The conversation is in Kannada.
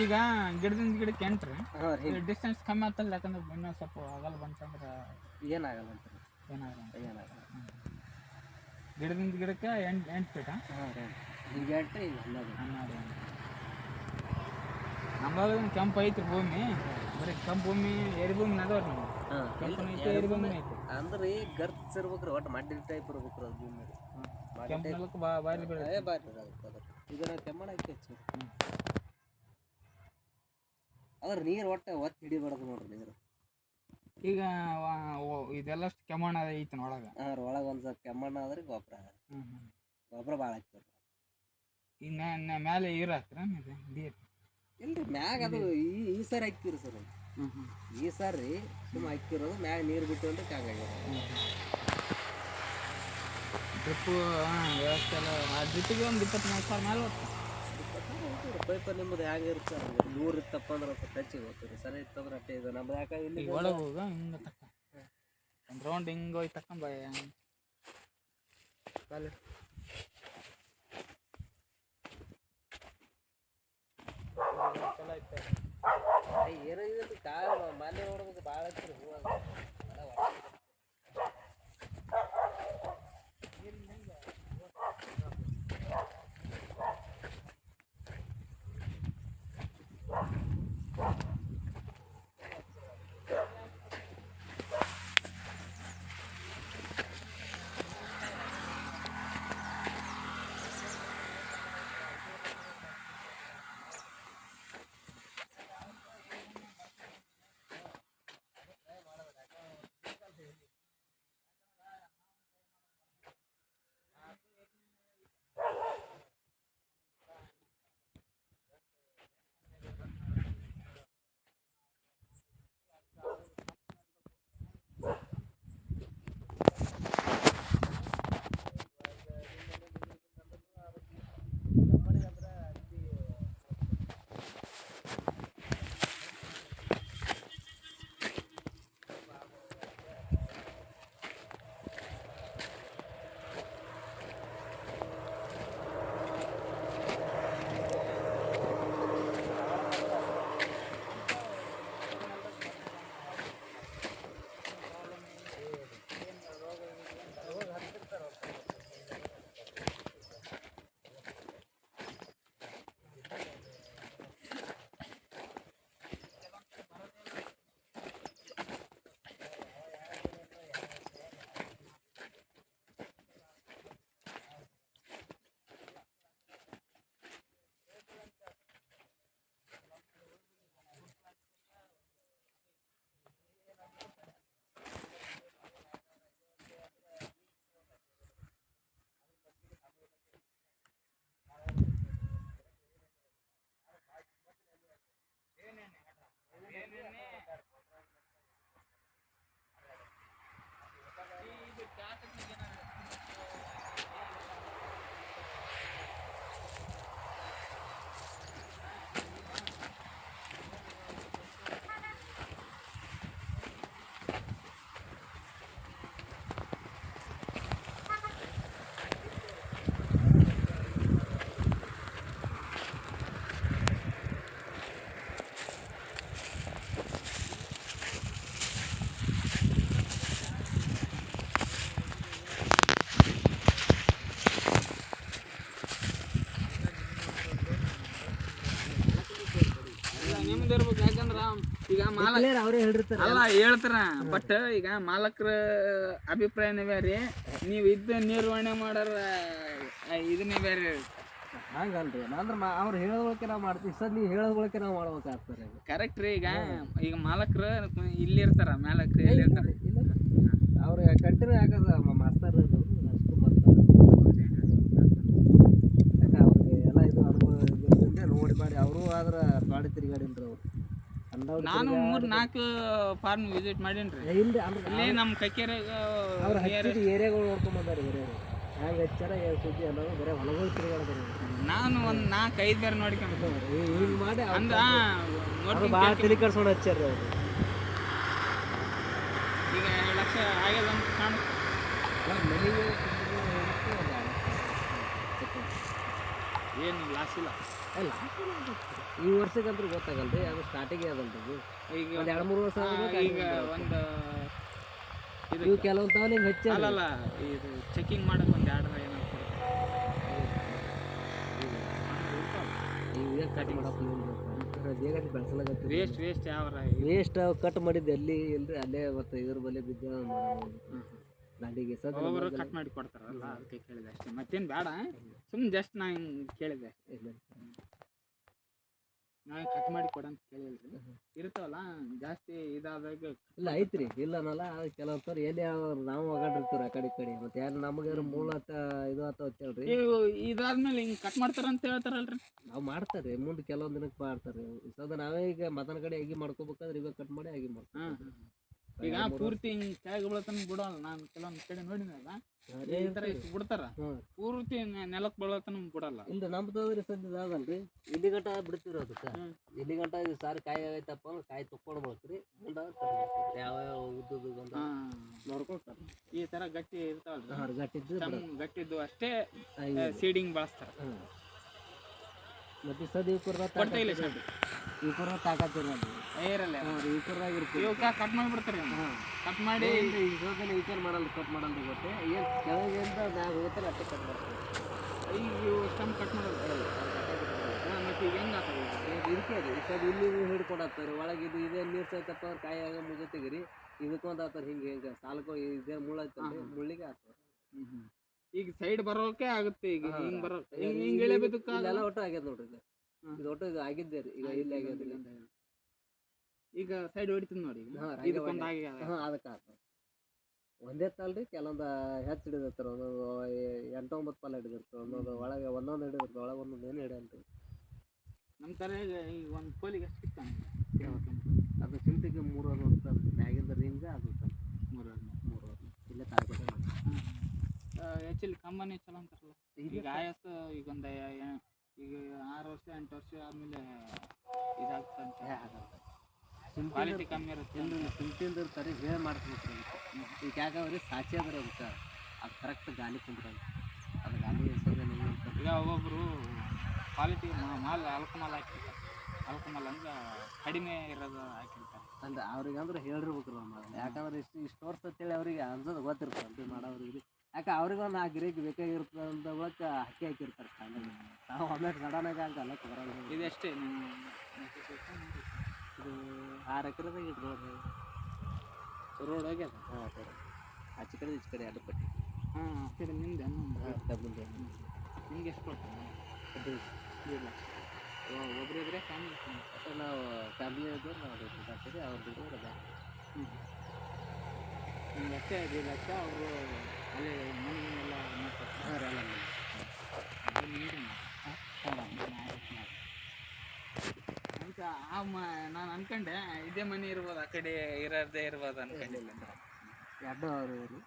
ಈಗ ಗಿಡದಿಂದ ಗಿಡಕ್ಕೆ ಎಂಟ್ರಿ ಹಾಂ ರೀ. ಡಿಸ್ಟೆನ್ಸ್ ಕಮ್ಮಿ ಆತಲ್ಲ ಯಾಕಂದ್ರೆ ಇನ್ನೊಂದು ಸ್ವಲ್ಪ ಆಗಲ್ಲ ಬಂತಂದ್ರೆ ಏನಾಗಲ್ಲ ಅಂತ ಏನಾಗಲ್ಲ ಏನಾಗಲ್ಲ. ಗಿಡದಿಂದ ಗಿಡಕ್ಕೆ ಎಂಟು ಎಂಟು ಫೀಟಾ ಹಾಂ ರೀ. ಹಿಂಗೆ ಹೇಳ್ರಿ ಈಗ ಹನ್ನೊಂದು ನಮ್ಮವಾಗ ಕೆಂಪು ಐತಿ ಭೂಮಿ. ಬರೀ ಕೆಂಪು ಭೂಮಿ ಏರಿ ಭೂಮಿ ನಮ್ಗೆ ಹಾಂ ಕೆಂಪು ಐತಿ ಭೂಮಿ ಐತಿ ಅಂದ್ರೆ ಗರ್ತ್ಸ್ ಇರ್ಬೇಕ್ರಿ ಒಟ್ಟು ಮಡ್ಡಿ ಟೈಪ್ ಇರ್ಬೇಕ್ರಿ ಅದು ಭೂಮಿ. ಕೆಂಪು ನೆಲಕ್ಕೆ ಬಾರಿ ಬೆಳೆ ಬಾರಿ ನಾವು ಕೆಮ್ಮಣ ಹಾಕಿ ಹಚ್ಚಿ. ಅದ್ರ ನೀರು ಒಟ್ಟು ಒತ್ತಿ ಹಿಡಿಬಾರ್ದು ನೋಡ್ರಿ ನೀರು. ಈಗ ಇದೆಲ್ಲಷ್ಟು ಕೆಮ್ಮಣ್ಣ ಐತಿ ಒಳಗೆ ಅದ್ರ ರೀ ಒಳಗೆ ಒಂದು ಸ್ವಲ್ಪ ಕೆಮ್ಮಣ್ಣ ಆದ್ರೆ ಗೊಬ್ಬರ ಹ್ಞೂ ಹ್ಞೂ ಗೊಬ್ಬರ ಭಾಳ ಹಾಕ್ತೀವಿ ಇನ್ನ ಮೇಲೆ ಹಾಕ್ತೀರ ಇದು? ನೀರು? ಇಲ್ರಿ ಮ್ಯಾಗ ಅದು ಈ ಈ ಸಾರಿ ಹಾಕ್ತೀರಿ ಸರ್. ಈ ಸಾರಿ ಸುಮ್ಮ ಹಾಕಿರೋದು ಮ್ಯಾಗ ನೀರು ಬಿಟ್ಟು ಅಂತ ಹಂಗಾಗಿರೋದು ಡ್ರಿಪ್ಪು ವ್ಯವಸ್ಥೆ ಎಲ್ಲ ಆ ಡ್ರಿಪ್ಪಿಗೆ ಒಂದು ಇಪ್ಪತ್ತು ಮೂವತ್ತು ಸಾವಿರ ಮೇಲೆ ಹೋಗ್ತದೆ. ಪೈಪರ್ ನಿಮ್ಮದು ಹೆಂಗಿರುತ್ತೆ ಹಂಗೆ ನೂರು ಇತ್ತಪ್ಪ ಅಂದ್ರೆ ಸ್ವಲ್ಪ ಟಚ್ಚಿಗೆ ಹೋಗ್ತೀರಿ ಸರಿ ಇತ್ತಂದ್ರೆ ಅಟ್ಟೆ ಇದು ನಮ್ದು ಯಾಕೆ ಇಲ್ಲಿ ಈಗ ಒಳಗೆ ಹೋಗ ಹಿಂಗೆ ತಕ್ಕ. ಒಂದು ರೌಂಡ್ ಹಿಂಗೆ ಹೋಗಿ ತಕೊಂಬ ಕಾಲು ಚಲೋ ಐತೆ ಏನೋ ಇದು ಕಾಲ ಮಾಲೆ ನೋಡ್ಬೇಕು ಭಾಳ ಹಚ್ಚಿರಿ ಈಗ ಮಾಲಕ್ ಅವರೇ ಹೇಳಿರ್ತಾರೆ ಅಲ್ಲ ಹೇಳ್ತಾರ ಬಟ್ ಈಗ ಮಾಲಕ್ರ ಅಭಿಪ್ರಾಯನೇ ಬೇರೆ. ನೀವು ಇದ್ದ ನಿರ್ವಹಣೆ ಮಾಡಾರ ಇದನ್ನೇ ಬೇರೆ ಹಂಗಲ್ರಿ ಅಂದ್ರೆ ಅವ್ರು ಹೇಳೋದಕ್ಕೆ ನಾವು ಮಾಡ್ತೀವಿ. ಸರ್ ನೀವು ಹೇಳೋದಕ್ಕೆ ನಾವು ಮಾಡ್ಬೇಕಾಗ್ತಾರೆ ಕರೆಕ್ಟ್ ರೀ ಈಗ ಈಗ ಮಾಲಕ್ರ ಇಲ್ಲಿ ಇರ್ತಾರ ಮಾಲಕ್ರು ಇಲ್ಲಿ ಇರ್ತಾರ ಅವ್ರು ಕಂಟಿನ್ಯೂ ಯಾಕಂದ್ರೆ ಮಾಸ್ತರ್ ಅಷ್ಟು ಮಾಸ್ತರ್. ಯಾಕೆ ಅವ್ರಿಗೆ ಎಲ್ಲ ಇದು ಅನುಭವ ನೋಡಿ ಮಾಡಿ ಅವರು ಆದ್ರೆ ಪಾಡಿ ತಿರುಗಾಡಿನ್ರಿ ಅವ್ರು. ನಾನು ಮೂರ್ ನಾಲ್ಕು ಫಾರ್ಮ್ ವಿಸಿಟ್ ಮಾಡೀನಿ ರೀ ಇಲ್ಲಿ ನಮ್ಮ ಕಕ್ಕೇರ ಅವ್ರು ಹಚ್ಚಿದ ಏರಿಯಾಗಳು ನೋಡ್ಕೊಂಡ್ ಬಂದಾರ ಏರಿಯಾಗಳು ಹೆಂಗೆ ಹಚ್ಚಾರ ಏನು ಸುದ್ದಿ ಅನ್ನೋದು ಬರೀ ಹೊಲಗಳು ತಿರುಗಾಡ್ತಾರೆ ನಾನು ಒಂದ್ ನಾಲ್ಕು ಐದು ಬೇರೆ ನೋಡ್ಕೊಂಡು ಹಿಂಗೆ ಮಾಡಿ ನೋಡಿ ಭಾಳ ತಲೆ ಕಡ್ಸ್ಕೊಂಡು ಹಚ್ಚಾರ ಅವ್ರು. ಈಗ ಎರಡು ಲಕ್ಷ ಆಗ್ಯದ ಅಂತ ಕಾಣುತ್ತೆ. ಮನೆಗೆ ಏನು ಲಾಸ್ ಇಲ್ಲ. ಅಲ್ಲ ಈ ವರ್ಷಕ್ಕಂತೂ ರೀ ಅದು ಸ್ಟಾರ್ಟಿಂಗ್ ಅದಲ್ರಿ ಇದು. ಈಗ ಒಂದು ಎರಡು ಮೂರು ವರ್ಷ ಆದ್ಮೇಲೆ ಈಗ ಒಂದು ಇದು ಇವು ಕೆಲವೊಂದು ತಾವು ಹಿಂಗೆ ಹಚ್ಚ ಅಲ್ಲಲ್ಲ ಇದು ಚೆಕಿಂಗ್ ಮಾಡಕ್ ಒಂದು ಎರಡು ಏನೋ ಇವು ಕಟ್ ಮಾಡಪ್ಪ ಬೇಗ ಬೆಳೆಸಲಾಗತ್ತೆ ವೇಸ್ಟ್ ವೇಸ್ಟ್ ಯಾವ ವೇಸ್ಟ್ ಕಟ್ ಮಾಡಿದ್ದು ಎಲ್ಲಿ ಇಲ್ರಿ ಅಲ್ಲೇ ಮತ್ತೆ ಇದ್ರ ಬಲ್ಲಿ ಬಿದ್ದ ಗಾಡಿಗೆ ಒಬ್ಬೊಬ್ರು ಕಟ್ ಮಾಡಿ ಕೊಡ್ತಾರಲ್ಲ ಅದಕ್ಕೆ ಕೇಳಿದೆ ಅಷ್ಟೇ. ಮತ್ತೇನು ಬೇಡ ಸುಮ್ಮನೆ ಜಸ್ಟ್ ನಾ ಹಿಂಗೆ ಕೇಳಿದೆ ಅಷ್ಟೇ. ನಾವೇ ಕಟ್ ಮಾಡಿ ಕೊಡಂತ ಕೇಳಿಲ್ರಿ ಇರ್ತಾವಲ್ಲ ಜಾಸ್ತಿ ಇದಾದಾಗ ಇಲ್ಲ ಐತ್ರಿ. ಇಲ್ಲ ಅನ್ನಲ್ಲ ಅದು ಕೆಲವೊಂದು ಎಲ್ಲಿ ನಾವು ಒಗಾಡಿರ್ತೀವಿ ಆ ಕಡೆ ಈ ಕಡೆ. ಮತ್ತೆ ಯಾರು ನಮಗೆ ಮೂಲ ಆತ ಇದು ಆತ ಹೇಳ್ರಿ ಇವು ಇದಾದ್ಮೇಲೆ ಹಿಂಗೆ ಕಟ್ ಮಾಡ್ತಾರ ಅಂತ ಹೇಳ್ತಾರಲ್ರಿ. ನಾವು ಮಾಡ್ತಾರೆ ಮುಂದೆ ಕೆಲವೊಂದು ದಿನಕ್ಕೆ ಮಾಡ್ತಾರೆ ಸದ ನಾವೇ ಈಗ ಮತನ ಕಡೆ ಅಗಿ ಮಾಡ್ಕೋಬೇಕಾದ್ರೆ ಇವಾಗ ಕಟ್ ಮಾಡಿ ಆಗಿ ಮಾಡ್ತೀವಿ ಹಾಂ ಈಗ ಪೂರ್ತಿ ಹಿಂಗ್ ಕೆಳಗೆ ಬೀಳತನ ಬಿಡೋಲ್ಲ. ನಾನು ಕೆಲವೊಂದ್ ಕಡೆ ನೋಡಿನಲ್ಲ ಈ ಥರ ಇಷ್ಟು ಬಿಡ್ತಾರ. ಪೂರ್ತಿ ನೆಲಕ್ ಬೀಳತನ ಬಿಡಲ್ಲ. ಇಲ್ಲ ನಮ್ದು ಅಂದ್ರೆ ಸದ್ಯದ ಅದಲ್ರಿ ಇಲ್ಲಿ ಗಂಟ ಬಿಡ್ತೀವಿ ಅದಕ್ಕೆ ಹ್ಮ್. ಇಲ್ಲಿ ಗಂಟ ಇದು ಸಾರ್ ಕಾಯಿ ಆಗೈತಪ್ಪ ಅಂದ್ರೆ ಕಾಯಿ ತುಕ್ಕೊಂಡು ಬರ್ತೀರಿ ಯಾವ ಯಾವ ಹಾಂ. ನೋಡ್ಕೊಳ್ತಾರೆ. ಈ ತರ ಗಟ್ಟಿ ಇರ್ತಾವಲ್ರಿ. ಹಾಂ ಗಟ್ಟಿದ್ದು ತಮ್ಮ ಗಟ್ಟಿದ್ದು ಅಷ್ಟೇ ಸೀಡಿಂಗ್ ಬಳಸ್ತಾರೆ. ಮತ್ತೆ ಸದ್ ಇವ್ಕರ್ದ ಕೊಡ್ತಾ ಇಲ್ಲ ಸರ್. ಇವ್ಕರ್ದ ತಾಕತ್ತಿರ ಏರಲ್ಲ. ಇವ್ಕರ್ದಾಗ ಇರ್ತೀವಿ ಇವಕ್ಕೆ ಕಟ್ ಮಾಡಿಬಿಡ್ತಾರೆ ಹಾಂ. ಕಟ್ ಮಾಡಿ ಇವಾಗ ವಿಚಾರ ಮಾಡಲ್ಲ ಕಟ್ ಮಾಡಲ್ಲ ಗೊತ್ತೆ. ಏನು ಕೆಳಗಿಂದ ನಾವು ಹೋಗ್ತಾರೆ ಅಷ್ಟೇ ಕಟ್ ಮಾಡ್ತೀವಿ. ಕಟ್ ಮಾಡೋದು. ಹಾಂ ಮತ್ತೆ ಈಗ ಹೆಂಗೆ ಆಗ್ತದೆ? ಈಗ? ಇದಕ್ಕೆ ಅದು ಇಷ್ಟೊಂದು ಇಲ್ಲಿ ಹಿಡ್ಕೊಂಡು ಹಾಕ್ತಾರೆ ಒಳಗೆ ಇದು ಇದೇ ನೀರು ಸೈತಪ್ಪ ಅವ್ರು ಕಾಯಿ ಆಗ ಮುಗ ತೆಗಿರಿ. ಇದಕ್ಕೊಂದು ಹಾಕ್ತಾರೆ ಹಿಂಗೆ ಹಿಂಗೆ ಸಾಲಕ್ಕೋ ಇದೇ ಮುಳ್ಳು ಮುಳ್ಳಿಗೆ ಆಗ್ತಾರೆ ಹ್ಮ್ ಹ್ಮ್. ಈಗ ಸೈಡ್ ಬರೋಕೆ ಆಗುತ್ತೆ ಈಗ. ಹಿಂಗ್ ಬರೋ ಹಿಂಗ್ ಹಿಂಗ್ ಇಲ್ಲೆಲ್ಲ ಒಟ್ಟು ಆಗ್ಯದ ನೋಡ್ರಿ ಇದು ಇದು ಒಟ್ಟು ಇದು ಆಗಿದ್ದೆ ರೀ ಈಗ ಇಲ್ಲಿ ಆಗ್ಯದ ಈಗ ಸೈಡ್ ಹೊಡಿತೀನಿ ನೋಡಿ ಇದಕ್ಕೊಂದು ಹೊಡಿ. ಆಗಿ ಹಾಂ ಅದಕ್ಕೆ ಆಗ್ತದೆ ಒಂದೇ ತಲ್ರಿ ಕೆಲವೊಂದು ಹೆಚ್ಚು ಹಿಡಿದಿರ್ತಾರೆ ಒಂದೊಂದು ಎಂಟು ಒಂಬತ್ತು ಪಾಲ ಹಿಡಿದಿರ್ತಾರೆ ಒಂದೊಂದು ಒಳಗೆ ಒಂದೊಂದು ಹಿಡಿದಿರ್ತಾರೆ ಒಳಗೆ ಒಂದೊಂದು ಏನು ಹಿಡಿಯಲ್ರಿ. ನಮ್ಮ ತರ ಈಗ ಒಂದು ಕೋಲಿಗೆ ಎಷ್ಟು ಸಿಗ್ತಾನೆ ಅದು ಚಿಂತೆಗೆ ಮೂರು ಅದು ಮ್ಯಾಗಿಂದ ರಿಂಗ್ ಅದು ಇರ್ತದೆ ಮೂರು ಮೂರು ಅದು ಇಲ್ಲೇ ತಾಳ್ಕೊಟ್ಟೆ ಆ್ಯಕ್ಚುಲಿ ಕಂಬನಿ ಚಲೋ ಅಂತಾರಲ್ಲ. ಈಗ ಈಗ ಆಯಸ್ ಈಗ ಒಂದು ಈಗ ಆರು ವರ್ಷ ಎಂಟು ವರ್ಷ ಆದ್ಮೇಲೆ ಇದಾಗ್ತಂತೆ. ಕ್ವಾಲಿಟಿ ಕಮ್ಮಿ ಇರುತ್ತೆ. ಇಲ್ರಿ ಸಿಂಟಿಂದ ಇರ್ತಾರೆ ಹೇಳಿ ಮಾಡಿಸ್ಬೇಕು ಈಗ ಯಾಕಂದ್ರೆ ಸಾಚಿ ಅದ್ರ ಅಂತ ಅದು ಕರೆಕ್ಟ್ ಗಾಲಿ ಕುಂದ್ರಲ್ಲ ಅದು ಇರ್ತದೆ ಈಗ ಒಬ್ಬೊಬ್ರು ಕ್ವಾಲಿಟಿ ಮಾಲ್ ಅಲ್ಕ ಮಾಲ್ ಹಾಕಿರ್ತಾರೆ. ಅಲ್ಕ ಮಾಲ್ ಅಂದ್ರೆ ಕಡಿಮೆ ಇರೋದು ಹಾಕಿರ್ತಾರೆ. ಅಂದ್ರೆ ಅವ್ರಿಗೆ ಅಂದ್ರೆ ಹೇಳಿರ್ಬೇಕು ನಾವು ಯಾಕಂದ್ರೆ ಇಷ್ಟು ಇಷ್ಟು ವರ್ಷ ಅಂತೇಳಿ ಅವ್ರಿಗೆ ಅನ್ಸೋದು ಗೊತ್ತಿರ್ತದೆ ಮಾಡೋರಿಗೆ ಯಾಕೆ ಅವ್ರಿಗೆ ಒಂದು ಆ ಗಿರೇಕ್ ಬೇಕಾಗಿರ್ತದೆ ಅಂತ ಒಳಕ್ಕೆ ಹಕ್ಕಿ ಹಾಕಿರ್ತಾರೆ ನಾವು ನಾವು ಆಮೇಲೆ ಸಡನ್ನಾಗಿ ಹಂಗಲ್ಲ ಬರಲ್ಲ. ಇದು ಎಷ್ಟೇ ಇದು ಆರು ಎಕರೆದಾಗ ಇದು ರೋಡ್ ರೋಡ್ ಹೋಗ್ಯದ ಹಾಂ ಸರಿ. ಆಚೆ ಕಡೆ ಈಚೆ ಕಡೆ ಎರಡು ಪಟ್ಟಿ. ಹಾಂ ಆ ಕಡೆ ನಿಮ್ದೆ ಹಾಂ ಡಬ್ಬುಂದೆ ನಿಮ್ಗೆ ಎಷ್ಟು ಕೊಡ್ತೀನಿ ಅದು. ಲಕ್ಷ ಒಬ್ರು ಇದ್ರೆ ಫ್ಯಾಮಿಲಿ ನಾವು ಫ್ಯಾಮಿಲಿ ಇದ್ದು ನಾವು ದುಡ್ಡು ಅವ್ರ ದುಡ್ಡು ಹ್ಞೂ ನಿಮ್ಗೆ ಅಷ್ಟೇ ಐದು ಲಕ್ಷ ಅವರು ಅಂತ ಆ ಮ ನಾನು ಅನ್ಕೊಂಡೆ ಇದೇ ಮನೆ ಇರ್ಬೋದು ಆ ಕಡೆ ಇರೋದೇ ಇರ್ಬೋದು ಅನ್ಕೊಂಡಿಲ್ಲ ಎರಡು ಅವರು.